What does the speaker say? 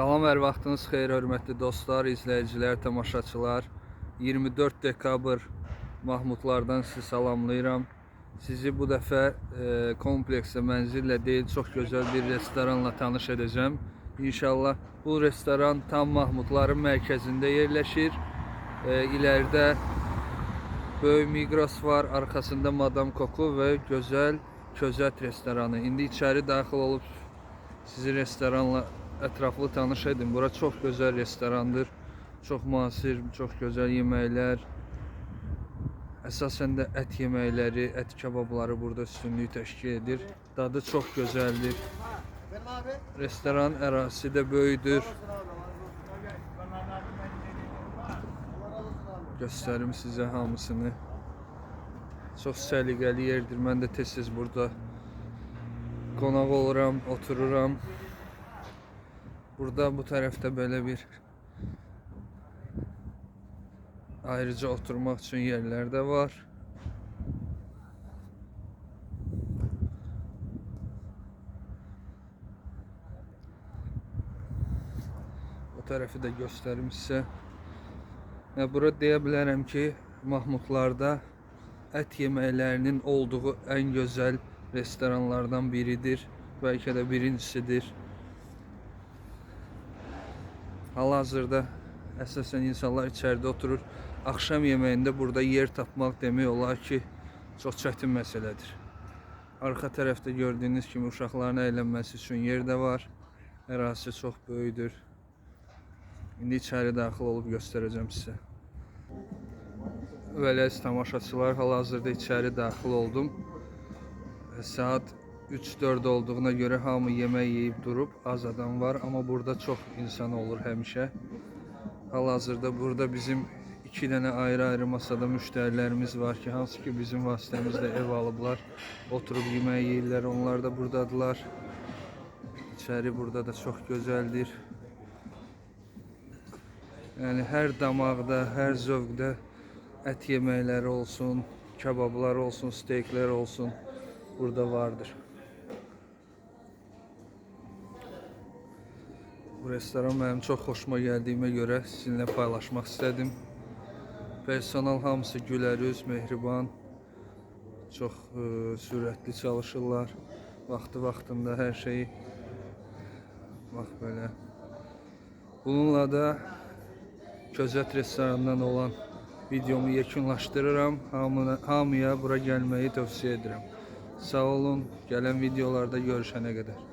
Salam, hər vaxtınız xeyir, hörmətli dostlar, izləyicilər, tamaşaçılar. 24 dekabr Mahmudlardan sizi salamlayıram. Sizi bu dəfə e, kompleksdə mənzillə deyil, çox gözəl bir restoranla tanış edəcəm. İnşallah bu restoran tam Mahmudların mərkəzində yerləşir. E, ilərdə Böyük Migros var, arxasında Madam Coco və gözəl Közət restoranı. İndi içəri daxil olub sizi restoranla ətraflı tanış edim. Bura çox gözəl restorandır. Çox müasir, çox gözəl yeməklər. Əsasən də ət yeməkləri, ət kebabları burada üstünlük təşkil edir. Dadı çox gözəldir. Restoran ərazisi də böyükdür. Göstərim sizə hamısını. Çox səliqəli yerdir. Mən də tez-tez burada qonaq oluram, otururam. Burada bu tərəfdə belə bir ayrıca oturmaq üçün yerlər də var. Bu tərəfi də göstərim sizə. Bura deyə bilərəm ki, Mahmudlarda ət yeməklərinin olduğu ən gözəl restoranlardan biridir. Bəlkə də birincisidir. Hal-hazırda əsasən insanlar içəridə oturur. Axşam yeməyində burada yer tapmaq demək olar ki, çox çətin məsələdir. Arxa tərəfdə gördüyünüz kimi uşaqların əylənməsi üçün yer də var. Ərazisi çox böyükdür. İndi içəri daxil olub göstərəcəm sizə. Belə tamaşaçılar hal-hazırda içəri daxil oldum. Saat 3-4 olduğuna görə hamı yemək yeyib durub, az adam var, amma burada çox insan olur həmişə. Hal-hazırda burada bizim iki dənə ayrı-ayrı masada müştərilərimiz var ki, hansı ki bizim vasitəmizlə ev alıblar, oturub yemək yeyirlər, onlar da burdadılar. İçəri burada da çox gözəldir. Yəni hər damaqda, hər zövqdə ət yeməkləri olsun, kebablar olsun, steyklər olsun burada vardır. Bu restoran mənim çox xoşuma gəldiyimə görə sizinlə paylaşmaq istədim. Personal hamısı gülərüz, mehriban, çox e, sürətli çalışırlar. Vaxtı vaxtında hər şeyi bax belə. Bununla da Közət restoranından olan videomu yekunlaşdırıram. Hamına, hamıya bura gəlməyi tövsiyə edirəm. Sağ olun. Gələn videolarda görüşənə qədər.